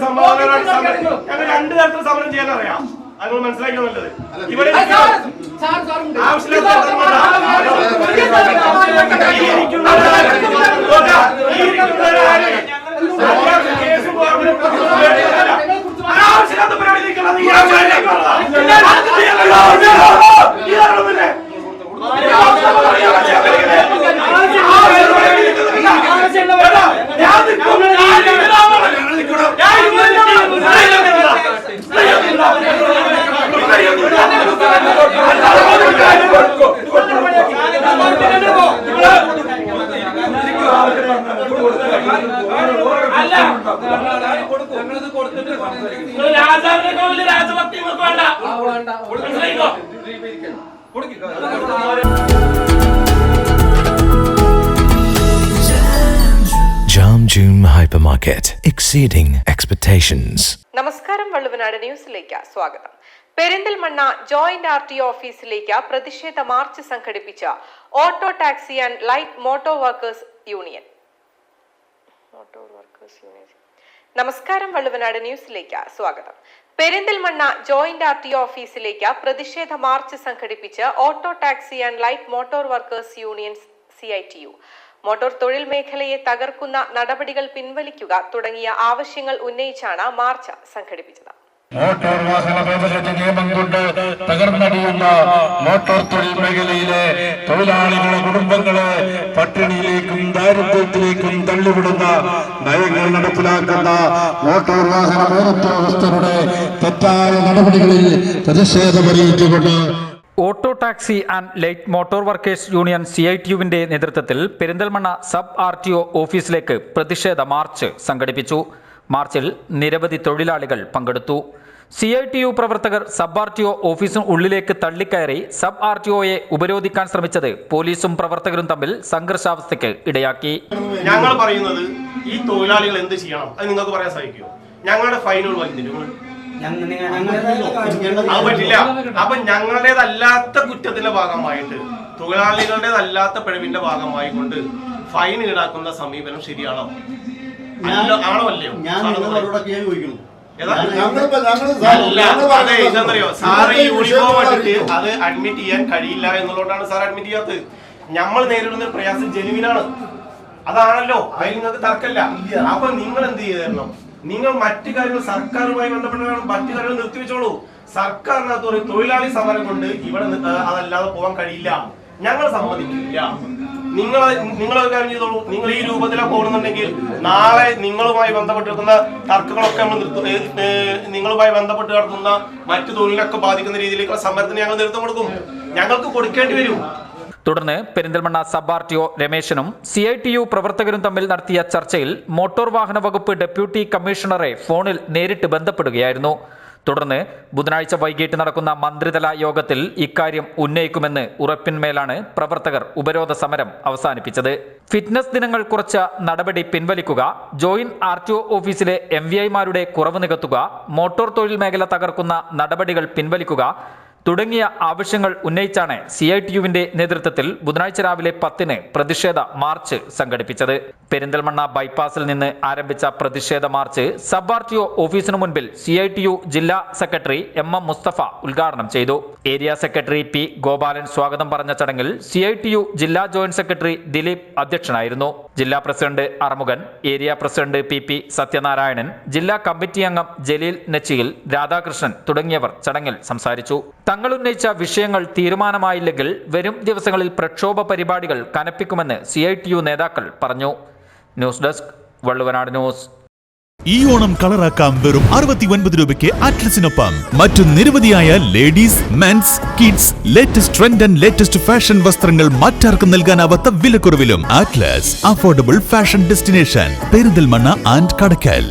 സമാധാനമായിട്ട് സമരം ഞങ്ങൾ രണ്ട് തരത്തിൽ സമരം ചെയ്യാൻ അറിയാം അത് നിങ്ങൾ മനസ്സിലാക്കിയോ നല്ലത് ഇവിടെ ആവശ്യമില്ലാത്ത രാജാവിനേക്കാൾ വലിയ രാജഭക്തി നിങ്ങൾക്ക് വേണ്ട. മനസ്സിലായിക്കോ? Jam June Hypermarket, exceeding expectations. നമസ്കാരം വള്ളുവനാട് ന്യൂസിലേക്ക് സ്വാഗതം. പെരിന്തൽമണ്ണ ജോയിന്റ് ആർ ടി ഓഫീസിലേക്ക് പ്രതിഷേധ മാർച്ച് സംഘടിപ്പിച്ച auto taxi and light motor workers union. Motor workers union. നമസ്കാരം വള്ളുവനാട് ന്യൂസിലേക്ക് സ്വാഗതം. പെരിന്തൽമണ്ണ ജോയിന്റ് ആർ ടി ഓഫീസിലേക്ക് പ്രതിഷേധ മാർച്ച് സംഘടിപ്പിച്ച് auto taxi and light motor workers union C I T U. Motor തൊഴിൽ മേഖലയെ തകർക്കുന്ന നടപടികൾ പിൻവലിക്കുക തുടങ്ങിയ ആവശ്യങ്ങൾ ഉന്നയിച്ചാണ് മാർച്ച് സംഘടിപ്പിച്ചത്. മോട്ടോർ വാഹന ഭേദഗതി നിയമം കൊണ്ട് തകർന്നടിയുന്ന മോട്ടോർ തൊഴിൽ മേഖലയിലെ തൊഴിലാളികളെ കുടുംബങ്ങളെ പട്ടിണിയിലേക്കും ദാരിദ്ര്യത്തിലേക്കും തള്ളിവിടുന്ന നയങ്ങൾ നടപ്പിലാക്കുന്ന മോട്ടോർ വാഹന ഉദ്യോഗസ്ഥരുടെ തെറ്റായ നടപടികളിൽ പ്രതിഷേധമറിയിച്ചുകൊണ്ട് auto taxi and light motor workers union C I T യുവിന്റെ നേതൃത്വത്തിൽ Perinthalmanna sub R T O ഓഫീസിലേക്ക് പ്രതിഷേധ മാർച്ച് സംഘടിപ്പിച്ചു. മാർച്ചിൽ നിരവധി തൊഴിലാളികൾ പങ്കെടുത്തു. സി ഐ ടി യു പ്രവർത്തകർ സബ് ആർ ടി ഒ ഓഫീസിന് ഉള്ളിലേക്ക് തള്ളിക്കയറി സബ് ആർ ടി ഒയെ ഉപരോധിക്കാൻ ശ്രമിച്ചത് പോലീസും പ്രവർത്തകരും തമ്മിൽ സംഘർഷാവസ്ഥയ്ക്ക് ഇടയാക്കി. ഞങ്ങൾ പറയുന്നത് ഈ തൊഴിലാളികൾ എന്ത് ചെയ്യണം? അത് നിങ്ങൾക്ക് പറയാൻ സാധിക്കുമോ? ഞങ്ങളുടെ ഫൈനുകൾ അത് പറ്റില്ല. അപ്പൊ ഞങ്ങളുടേതല്ലാത്ത കുറ്റത്തിന്റെ ഭാഗമായിട്ട് തൊഴിലാളികളുടേതല്ലാത്ത പിഴവിന്റെ ഭാഗമായി കൊണ്ട് ഫൈൻ ഈടാക്കുന്ന സമീപനം ശരിയാണോ? ആണോ അല്ലയോ. ഞാൻ ചോദിക്കുന്നു. ഇതെന്നറിയോ സാറ് യൂണിഫോം ഇട്ടിട്ട് അത് അഡ്മിറ്റ് ചെയ്യാൻ കഴിയില്ല എന്നുള്ളതുകൊണ്ടാണ് സാർ അഡ്മിറ്റ് ചെയ്യാത്തത്. നമ്മൾ നേരിടുന്ന പ്രയാസം ജെനുവിനാണ് അതാണല്ലോ. അതിൽ നിങ്ങൾക്ക് തർക്കമില്ല. അപ്പൊ നിങ്ങൾ എന്ത് ചെയ്തു തരണം നിങ്ങൾ മറ്റു കാര്യങ്ങൾ സർക്കാരുമായി ബന്ധപ്പെട്ടാണ് മറ്റു കാര്യങ്ങൾ നിർത്തിവെച്ചോളൂ. സർക്കാരിനകത്ത് ഒരു തൊഴിലാളി സമരം കൊണ്ട് ഇവിടെ അതല്ലാതെ പോകാൻ കഴിയില്ല. ഞങ്ങൾ സമ്മതിക്കില്ല. നിങ്ങൾ നിങ്ങൾ കാര്യം ചെയ്തോളൂ. നിങ്ങൾ ഈ രൂപത്തിലാണ് പോകുന്നുണ്ടെങ്കിൽ നാളെ നിങ്ങളുമായി ബന്ധപ്പെട്ടിരിക്കുന്ന തർക്കങ്ങളൊക്കെ നമ്മൾ നിർത്തും നിങ്ങളുമായി ബന്ധപ്പെട്ട് നടത്തുന്ന മറ്റു തൊഴിലിനൊക്കെ ബാധിക്കുന്ന രീതിയിലേക്കുള്ള സമരത്തിന് ഞങ്ങൾ നേതൃത്വം കൊടുക്കും. ഞങ്ങൾക്ക് കൊടുക്കേണ്ടി വരും. തുടർന്ന് Perinthalmanna sub R T O രമേശനും C I T U പ്രവർത്തകരും തമ്മിൽ നടത്തിയ ചർച്ചയിൽ മോട്ടോർ വാഹന വകുപ്പ് ഡെപ്യൂട്ടി കമ്മീഷണറെ ഫോണിൽ നേരിട്ട് ബന്ധപ്പെടുകയായിരുന്നു. തുടർന്ന് ബുധനാഴ്ച വൈകിട്ട് നടക്കുന്ന മന്ത്രിതല യോഗത്തിൽ ഇക്കാര്യം ഉന്നയിക്കുമെന്ന് ഉറപ്പിന്മേലാണ് പ്രവർത്തകർ ഉപരോധ സമരം അവസാനിപ്പിച്ചത്. ഫിറ്റ്നസ് ദിനങ്ങൾ കുറച്ച നടപടി പിൻവലിക്കുക ജോയിന്റ് ആർ ടി ഒ ഓഫീസിലെ എം വി ഐമാരുടെ കുറവ് നികത്തുക മോട്ടോർ തൊഴിൽ മേഖല തകർക്കുന്ന നടപടികൾ പിൻവലിക്കുക തുടങ്ങിയ ആവശ്യങ്ങൾ ഉന്നയിച്ചാണ് സി ഐ ടി യുവിന്റെ നേതൃത്വത്തിൽ ബുധനാഴ്ച രാവിലെ പത്തിന് പ്രതിഷേധ മാർച്ച് സംഘടിപ്പിച്ചത്. പെരിന്തൽമണ്ണ ബൈപ്പാസിൽ നിന്ന് ആരംഭിച്ച പ്രതിഷേധ march sub R T O ഓഫീസിനു മുൻപിൽ സി ഐ ടി യു ജില്ലാ സെക്രട്ടറി എം എം മുസ്തഫ ഉദ്ഘാടനം ചെയ്തു. ഏരിയ സെക്രട്ടറി പി ഗോപാലൻ സ്വാഗതം പറഞ്ഞ ചടങ്ങിൽ സി ഐ ടി യു ജില്ലാ ജോയിന്റ് സെക്രട്ടറി ദിലീപ് അധ്യക്ഷനായിരുന്നു. ജില്ലാ president Arumughan area president P P Sathyanarayanan ജില്ലാ കമ്മിറ്റി അംഗം ജലീൽ നച്ചിയിൽ രാധാകൃഷ്ണൻ തുടങ്ങിയവർ ചടങ്ങിൽ സംസാരിച്ചു. തങ്ങൾ ഉന്നയിച്ച വിഷയങ്ങൾ തീരുമാനമായില്ലെങ്കിൽ വരും ദിവസങ്ങളിൽ പ്രക്ഷോഭ പരിപാടികൾ കനപ്പിക്കുമെന്ന് സി നേതാക്കൾ പറഞ്ഞു. News desk Valluvanad news. ഈ ഓണം കളറാക്കാം വെറും അറുപത്തി ഒൻപത് രൂപയ്ക്ക് അറ്റ്ലസിനൊപ്പം മറ്റു നിരവധിയായ ladies mens kids latest trend and latest fashion വസ്ത്രങ്ങൾ മറ്റാർക്കും നൽകാനാവാത്ത വിലക്കുറവിലും. Atlas affordable fashion destination Perinthalmanna and Kadakkal